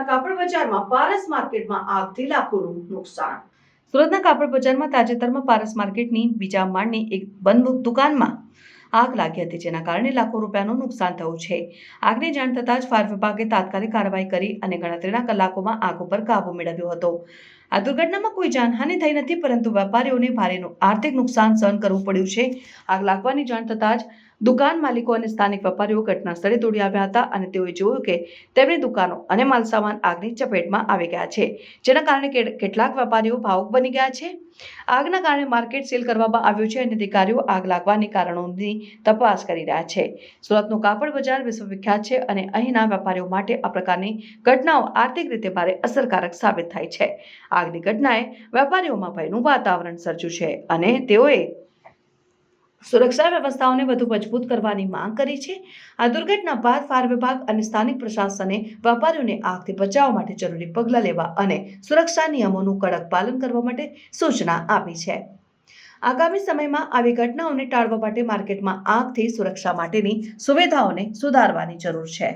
સુરતના કાપડ બજારમાં પારસ માર્કેટમાં આગથી લાખોનું નુકસાન. સુરતના કાપડ બજારમાં તાજેતરમાં પારસ માર્કેટની બીજા માળની એક બંધ દુકાનમાં આગ લાગી હતી, જેના કારણે લાખો રૂપિયાનું નુકસાન થયું છે. આગની જાણ થતાં જ ફાયર વિભાગે તાત્કાલિક કાર્યવાહી કરી અને ગણતરીના કલાકોમાં આગ ઉપર કાબુ મેળવ્યો હતો. આ દુર્ઘટનામાં કોઈ જાનહાનિ થઈ નથી, પરંતુ વેપારીઓને ભારે આર્થિક નુકસાન સહન કરવું પડ્યું છે. આગ લાગવાની જાણ થતાં જ દુકાન માલિકો અને સ્થાનિક વેપારીઓ ઘટના સ્થળે દોડી આવ્યા હતા અને તેઓએ જોયું કે તેમની દુકાનો અને માલસામાન આગની ચપેટમાં આવી ગયા છે, જેના કારણે કેટલાક વેપારીઓ ભાવુક બની ગયા છે. આગના કારણે માર્કેટ સીલ કરવામાં આવ્યું છે અને અધિકારીઓ આગ લાગવાની કારણોની તપાસ કરી રહ્યા છે. સુરતનું કાપડ બજાર વિશ્વવિખ્યાત છે અને અહીંના વેપારીઓ માટે આ પ્રકારની ઘટનાઓ આર્થિક રીતે ભારે અસરકારક સાબિત થાય છે. આગની ઘટનાએ વેપારીઓમાં ભયનું વાતાવરણ સર્જ્યું છે અને તેઓએ સુરક્ષા વ્યવસ્થાઓને વધુ મજબૂત કરવાની માંગ કરી છે. આ દુર્ઘટના બાદ ફાયર વિભાગ અને સ્થાનિક પ્રશાસને વેપારીઓને આગથી બચાવવા માટે જરૂરી પગલાં લેવા અને સુરક્ષા નિયમોનું કડક પાલન કરવા માટે સૂચના આપી છે. આગામી સમયમાં આવી ઘટનાઓને ટાળવા માટે માર્કેટમાં આગથી સુરક્ષા માટેની સુવિધાઓને સુધારવાની જરૂર છે.